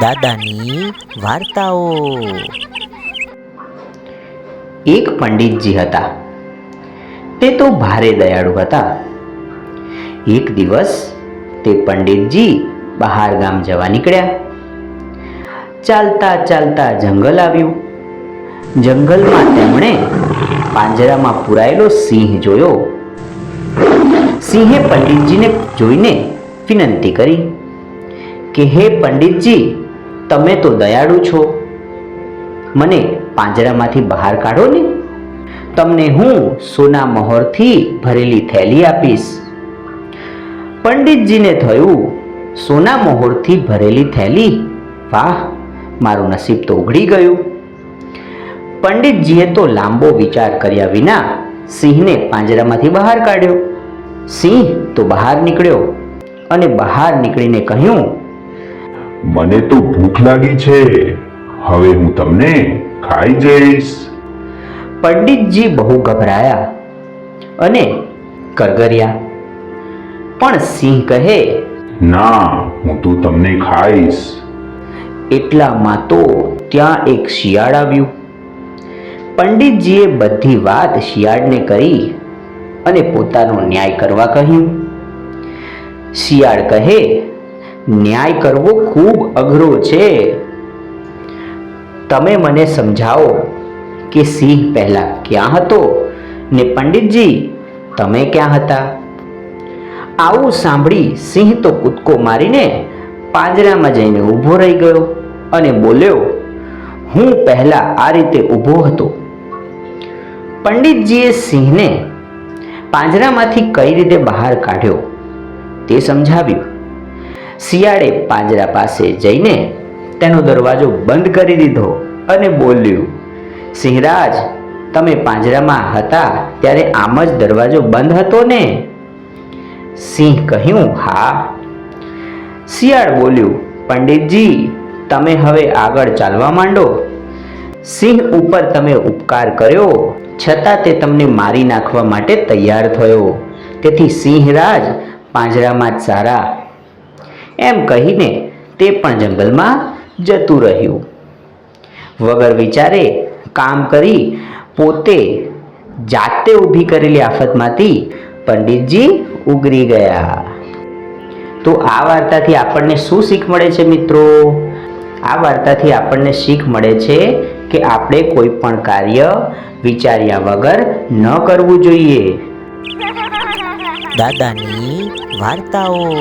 દાદાની વાર્તાઓ. એક પંડિતજી હતા. તે તો ભારે દયાળુ હતા. એક દિવસ તે પંડિતજી બહાર ગામ જવા નીકળ્યા. ચાલતા ચાલતા જંગલ આવ્યું. જંગલમાં તેમણે પાંજરામાં પુરાયેલો સિંહ જોયો. સિંહે પંડિતજીને જોઈને વિનંતી કરી કે, હે પંડિતજી તમે તો દયાળુ છો. મને પાંજરામાંથી બહાર કાઢો ને. તમને હું સોના મહોરથી ભરેલી થેલી આપીશ. પંડિતજીને થયું, સોના મહોરથી ભરેલી થેલી? વાહ, મારું નસીબ તો ઉઘડી ગયું. પંડિતજીએ તો લાંબો વિચાર કર્યા વિના સિંહને પાંજરામાંથી બહાર કાઢ્યો. સિંહ તો બહાર નીકળ્યો અને બહાર નીકળીને કહ્યું મને તો ભૂખ લાગી છે. હવે હું તમને ખાઈ જઈશ. પંડિતજી બહુ ગભરાયા અને કરગર્યા પણ સિંહ કહે ના હું તો તમને ખાઈશ. એટલામાં તો ત્યાં એક શિયાળ આવ્યું. પંડિતજીએ બધી વાત શિયાળને કરી અને પોતાનો ન્યાય કરવા કહ્યું. શિયાળ કહે ન્યાય કરવો ખૂબ અઘરો છે. તમે મને સમજાવો કે સિંહ પહેલા ક્યાં હતો ને પંડિતજી, તમે ક્યાં હતા? આવું સાંભળી સિંહ તો કૂદકો મારીને પાંજરામાં જઈને ઊભો રહી ગયો અને બોલ્યો, હું પહેલા આ રીતે ઊભો હતો. પંડિતજીએ સિંહને પાંજરામાંથી કઈ રીતે બહાર કાઢ્યો તે સમજાવ્યું. શિયાળે પાંજરા પાસે જઈને તેનો દરવાજો બંધ કરી દીધો અને બોલ્યું, સિંહરાજ, તમે પાંજરામાં હતા ત્યારે આમ જ દરવાજો બંધ હતો ને? સિંહ કહ્યું, હા. શિયાળ બોલ્યું, પંડિતજી, તમે હવે આગળ ચાલવા માંડો. સિંહ ઉપર તમે ઉપકાર કર્યો, છતાં તે તમને મારી નાખવા માટે તૈયાર થયો. તેથી સિંહરાજ, પાંજરામાં જ સારા એમ કહીને તે પણ જંગલમાં જતું રહ્યું. વગર વિચારે કામ કરી પોતે જાતે ઊભી કરેલી આફતમાંથી પંડિતજી ઉગરી ગયા. તો આ વાર્તાથી આપણને શું શીખ મળે છે મિત્રો? આ વાર્તાથી આપણને શીખ મળે છે કે આપણે કોઈ પણ કાર્ય વિચાર્યા વગર ન કરવું જોઈએ. દાદાની વાર્તાઓ.